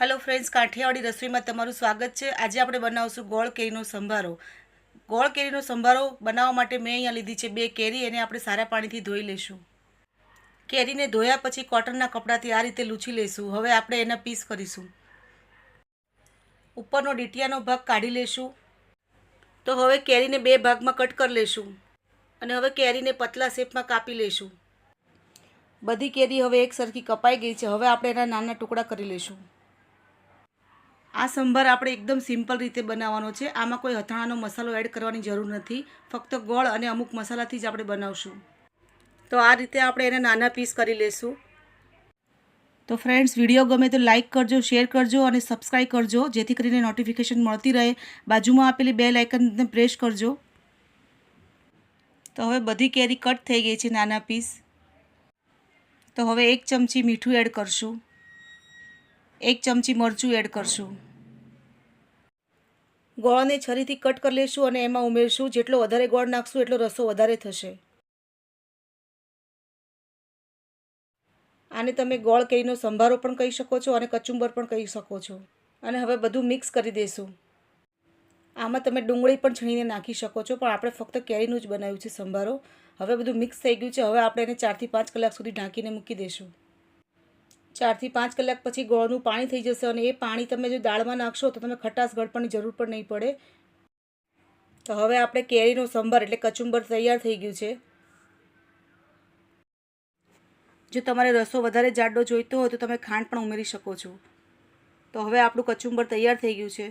Hello friends Kathiawadi રસોઈમાં તમારું સ્વાગત છે. આજે આપણે બનાવશું ગોળ કેરીનો સંભારો. ગોળ કેરીનો સંભારો બનાવવા માટે મેં અહીંયા લીધી છે બે કેરી, એને આપણે સારા પાણીથી ધોઈ લઈશું કેરીને ધોયા પછી કોટનના કપડાથી આ રીતે લૂછી લઈશું હવે આપણે એના પીસ કરીશું. ઉપરનો ડીટિયાનો ભાગ કાઢી લઈશું તો હવે કેરીને બે ભાગમાં કટ કરી લઈશું અને હવે કેરીને પતલા શેપમાં કાપી લઈશું બધી કેરી હવે એક સરખી કપાઈ ગઈ છે. હવે આપણે એના નાના ટુકડા કરી લઈશું આ સંભાર આપણે એકદમ સિમ્પલ રીતે બનાવવાનો છે. આમાં કોઈ અથાણાનો મસાલો એડ કરવાની જરૂર નથી. ફક્ત ગોળ અને અમુક મસાલાથી જ આપણે બનાવશું. તો આ રીતે આપણે એને નાના પીસ કરી લઈશું તો ફ્રેન્ડ્સ વીડિયો ગમે તો લાઇક કરજો શેર કરજો અને સબસ્ક્રાઈબ કરજો, જેથી કરીને નોટિફિકેશન મળતી રહે. બાજુમાં આપેલી બે લાઇકનને પ્રેસ કરજો. તો હવે બધી કેરી કટ થઈ ગઈ છે નાના પીસ તો હવે એક ચમચી મીઠું એડ કરશું. એક ચમચી મરચું એડ કરશું. ગોળને છરીથી કટ કરી લઈશું અને એમાં ઉમેરશું. જેટલો વધારે ગોળ નાખશું, એટલો રસો વધારે થશે. આને તમે ગોળ કહીનો સંભારો પણ કહી શકો છો અને કચુંબર પણ કહી શકો છો. અને હવે બધું મિક્સ કરી દઈશું આમાં તમે ડુંગળી પણ છીણીને નાખી શકો છો, પણ આપણે ફક્ત કેરીનું જ બનાવ્યું છે સંભારો. હવે બધું મિક્સ થઈ ગયું છે. હવે આપણે એને ચારથી પાંચ કલાક સુધી ઢાંકીને મૂકી દઈશું ચારથી પાંચ કલાક પછી ગોળનું પાણી થઈ જશે અને એ પાણી તમે જો દાળમાં નાખશો તો તમે ખટાશ ગળપણની જરૂર પણ નહીં પડે. તો હવે આપણે કેરીનો સંભાર એટલે કચુંબર તૈયાર થઈ ગયું છે. જો તમારે રસો વધારે જાડો જોઈતો હોય તો તમે ખાંડ પણ ઉમેરી શકો છો. તો હવે આપણું કચુંબર તૈયાર થઈ ગયું છે.